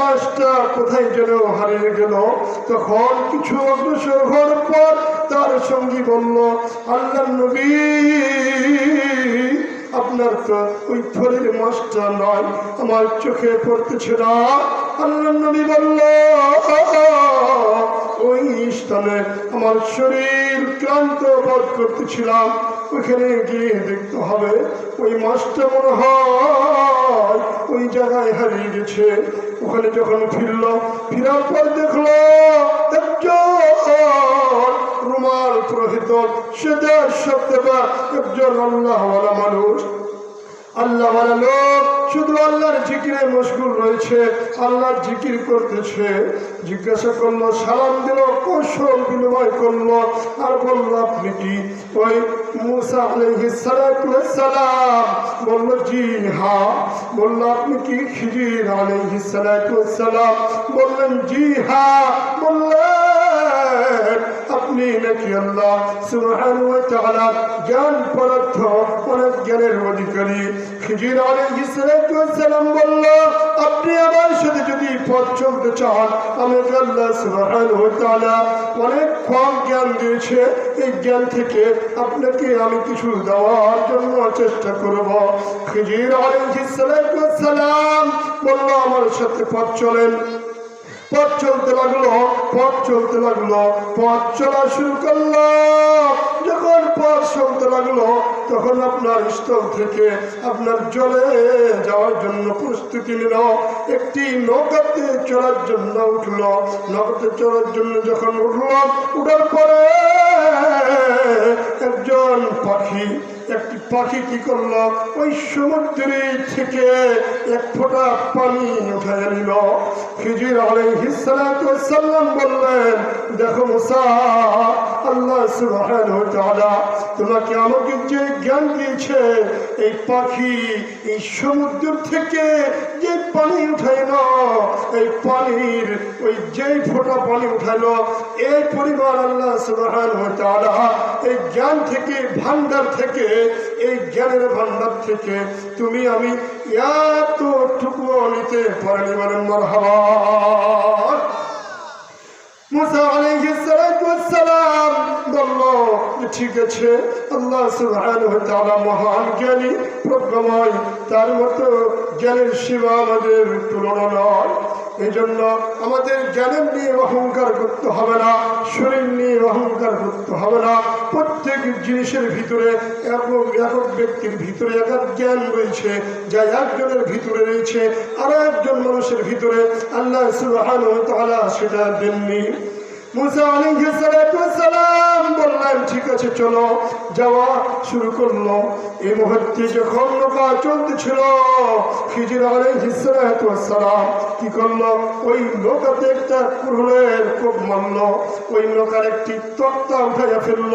মাছটা কোথায় যেন হারিয়ে গেল, তখন কিছু অগ্রসর হওয়ার পর তার সঙ্গী বলল আল্লাহ নবী, আপনার তো ওই থরের মাছটা নয়, আমার চোখে পড়তেছে না। আল্লাহ নবী বলল, ওই স্থানে আমার শরীর ক্লান্ত বোধ করতেছিলাম। ওখানে গিয়ে দেখতে হবে, ওই মাছটা মনে হয় ওই জায়গায় হারিয়ে গেছে। ওখানে যখন ফিরল ফিরার পর দেখল একজন রুমাল প্রহিত, সে দেশ বা একজন আল্লাহওয়ালা মানুষ। আল্লাহওয়ালা লোক শুধু আল্লাহর জিকিরে মশগুল রয়েছে, আল্লাহর জিকির করতেছে। জিজ্ঞাসা করল, সালাম দিল, কৌশল বিনিময় করল। আর বলল, আপনি কি? ওই মুসা সালাম। বলল, জি হ্যাঁ বলল, আপনি কি? খিজির আলাইহিস সালাম। বললেন, জি হ্যাঁ বললেন আপনি আল্লাহ। সুবহানাহু ওয়া তাআলা জ্ঞান পদার্থ, অনেক জ্ঞানের অধিকারী। খিজির আলাইহিস সালাম বলল, আপনি আমার সাথে যদি পথ চলতে চান আমাকে আল্লাহ সুবহানাহু ওয়া তাআলা অনেক কম জ্ঞান দিয়েছে। এই জ্ঞান থেকে আপনাকে আমি কিছু দেওয়ার জন্য চেষ্টা করব। খিজির আলাইহিস সালাম বলল, আমার সাথে পথ চলেন। পথ চলতে লাগল, পথ চলতে লাগল, পথ চলা শুরু করল। যখন পথ চলতে লাগল, তখন আপনার স্থল থেকে আপনার জলে যাওয়ার জন্য প্রস্তুতি নিল। একটি নৌকাতে চড়ার জন্য উঠল। নৌকাতে চড়ার জন্য যখন উঠল, উঠার পরে একজন পাখি, একটি পাখি কি করল? ওই সমুদ্রে থেকে এক ফোঁটা পানি উঠায় নিল খিজির আলাইহিসসালাম বললেন, দেখো মুসা, আল্লাহ সুবহানাহু তাআলা তোমাকে আমাকে যে জ্ঞান দিয়েছে, এই পাখি এই সমুদ্র থেকে যে পানি উঠাইল এই পানির, ওই যেই ফোঁটা পানি উঠাইলো এই পরিমাণ আল্লাহ তাআলা এই জ্ঞান থেকে ভান্ডার থেকে, এই জ্ঞানের ভান্ডার থেকে তুমি আমি এতটুকু নিতে পারিনি মানে মারহাবা। মুসা ঠিক আছে, আল্লাহ সুবহানাহু মহান জ্ঞানী, প্রজ্ঞাময়, তার মতো জ্ঞানের সীমা আমাদের তুলনা নয়। এই জন্য আমাদের জ্ঞানের নিয়ে অহংকার করতে হবে না, শরীর নিয়ে অহংকার করতে হবে না। প্রত্যেক জিনিসের ভিতরে একক একক ব্যক্তির ভিতরে এক জ্ঞান রয়েছে। যা একজনের ভিতরে রয়েছে, আর একজন মানুষের ভিতরে আল্লাহ ওয়া সেটা দেননি। মুসা আলাইহিস সালাম বললেন ঠিক আছে, চলো। যাওয়া শুরু করল। এই মুহূর্তে যখন নৌকা চলতেছিল, খিজির আলাইহিস সালাম কি করল? ওই নৌকাতে একটা কুরুলের কোপ মারলো। ওই নৌকার একটি তক্তা উঠাইয়া ফেলল।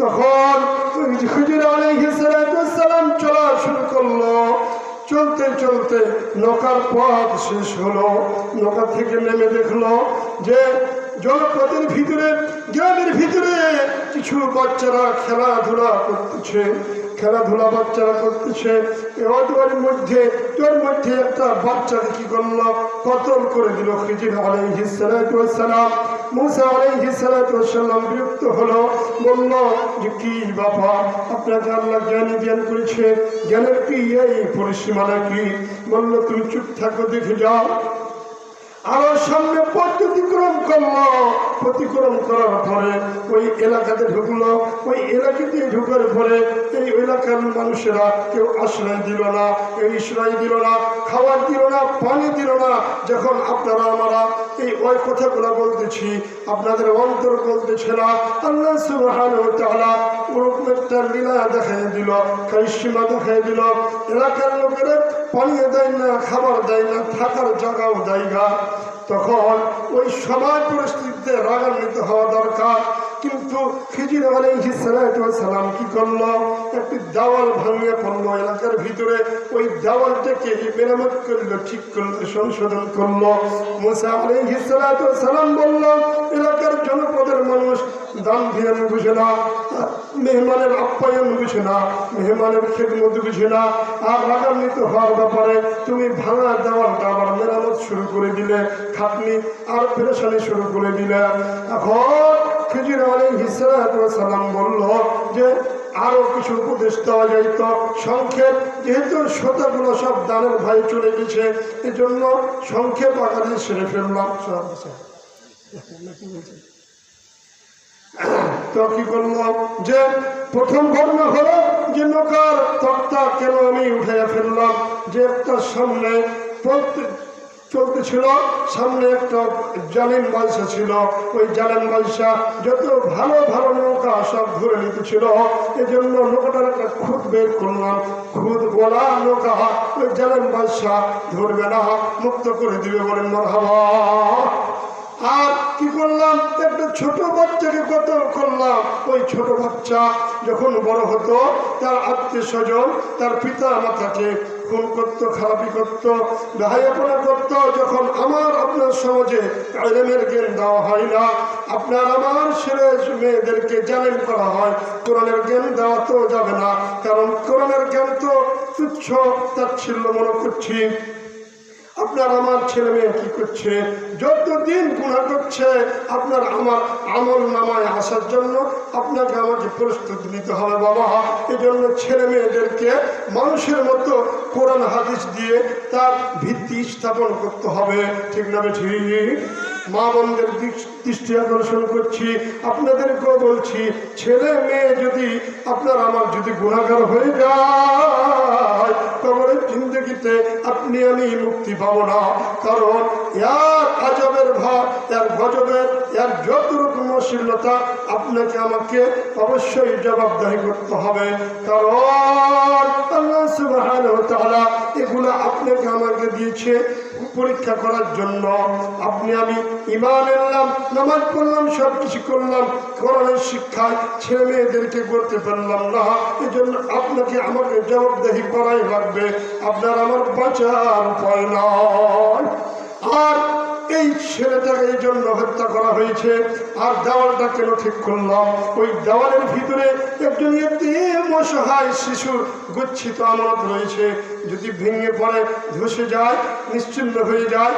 তখন হুজুর আলাইহিস সালাম চলা শুরু করল। চলতে চলতে নৌকার পথ শেষ হলো। নৌকা থেকে নেমে দেখল যে জলপথের ভিতরে, গ্রামের ভিতরে কিছু বাচ্চারা খেলাধুলা করতেছে। খেলাধুলা বাচ্চারা করতেছে। ওদের মধ্যে, তোর মধ্যে একটা বাচ্চাকে কি করল কতল করে দিল খিজির আলাইহিস সালাম মুসা আলাইহিস সালাম বিরক্ত হলো, বলল, যে কি বাবা, আপনাকে আল্লাহ জ্ঞানী জ্ঞান করেছে। জ্ঞানের কি এই পরিসীমানা কি? বলল, তুমি চুপ থাকো, দেখে যাও। সামনে পথ অতিক্রম করল। অতিক্রম করার পরে ওই এলাকাতে ঢুকলো। ওই এলাকাতে ঢুকার পরে এই এলাকার মানুষেরা কেউ আশ্রয় দিল না, কেউ আশ্রয় দিল না, খাবার দিল না, পানি দিল না। যখন আপনারা আমরা এই ওই কথাগুলো বলতেছি, আপনাদের অন্তর বলতেছে না, আল্লাহ সুবহানাহু ওরকম একটা লীলা দেখাই দিল কারিসীমা দেখাই দিল। এলাকার লোকেরা পানি দেয় না, খাবার দেয় না, থাকার জায়গাও দেয় না। তখন ওই সময় পরিস্থিতিতে রাগান্বিত হওয়া দরকার। কিন্তু খিজির আলাইহিস সালাম কি করল? একটি দেওয়াল ভাঙিয়ে পড়ল, এলাকার ভিতরে ওই দেওয়ালটাকে মেরামত করল, ঠিক করল, সংশোধন করল। মুসা আলাইহিস সালাম বলল, এলাকার জনপদের মানুষ দান ধ্যান বুঝে না মেহমানের আপ্যায়ন বুঝে না, মেহমানের খেদমত বুঝে না, আর রাগান্বিত হওয়ার ব্যাপারে তুমি ভাঙা দেওয়ালটা আবার মেরামত শুরু করে দিলে, খাটনি আর পেরেশানি শুরু করে দিলে। এখন বলল যে আরও কিছু উপদেশ দেওয়া সংক্ষেপ, যেহেতু শ্রোতাগুলো সব দানের ভাই চলে গেছে, এজন্য সংক্ষেপ আকারে সেরে ফেললাম। তো কি করলাম যে প্রথম ঘটনা হলো যে নৌকার তক্তা কেন আমি উঠাইয়া ফেললাম? যে একটা সামনে চলতেছিল, সামনে একটা জালিম বালসা ছিল। ওই জালিম বালসা যত ভালো ভালো নৌকা সব ধরে নিতেছিল জন্য নৌকাটার একটা খুদ বের করলাম। খুদ গোলা নৌকা, ওই জালিম বালসা ধরবে না, মুক্ত করে দিবে বলেন মরহাবা। আর কি করলাম? একটা ছোট বাচ্চাকে কতল করলাম। ওই ছোট বাচ্চা যখন বড় হতো, তার আত্মীয় স্বজন, তার পিতা মাতাকে খুন করত, খারাপি করত ভাইয়াপনা করত, যখন আমার, আপনার সমাজে আইলেমের জ্ঞান দেওয়া হয় না, আপনার আমার ছেলে মেয়েদেরকে জালেম করা হয়, কোরআনের জ্ঞান দেওয়া তো যাবে না, কারণ কোরআনের জ্ঞান তো তুচ্ছ, তাচ্ছিল্য মনে করছি আপনার আমার ছেলে মেয়ে কি করছে? যতদিন গুণা করছে, আপনার আমার আমল নামায় আসার জন্য আপনাকে আমাকে প্রস্তুতি নিতে হবে বাবা এই জন্য ছেলে মেয়েদেরকে মানুষের মতো কোরআন হাদিস দিয়ে তার ভিত্তি স্থাপন করতে হবে। ঠিক না ঠিক মা বোনদের দৃষ্টি আকর্ষণ করছি, আপনাদেরকেও বলছি, ছেলে মেয়ে যদি আপনার আমার যদি গুণাগার হয়ে যায় কবরের জিন্দগিতে আপনি আমি মুক্তি পাবো না। কারণ এর আজবের ভাব এর গজবের এর যত আপনাকে আমাকে অবশ্যই জবাবদাহি করতে হবে। কারণ আল্লাহ তাআলা এগুলো আপনাকে আমাকে দিয়েছে পরীক্ষা করার জন্য আপনি আমি ইমান এলাম নামাজ পড়লাম সব কিছু করলাম করোনার শিক্ষায় ছেলে মেয়েদেরকে করতে পারলাম না। এজন্য জন্য আপনাকে আমাকে জবাবদাহি করাই লাগবে। আপনার আমার বাঁচার উপায় নয়। আর এই ছেলেটাকে এই জন্য হত্যা করা হয়েছে। আর দেওয়ালটা কেন ঠিক করলাম ওই দেওয়ালের ভিতরে একজন অসহায় শিশুর গচ্ছিত আমানত রয়েছে। যদি ভেঙে পড়ে, ধসে যায়, নিশ্চিন্ন হয়ে যায়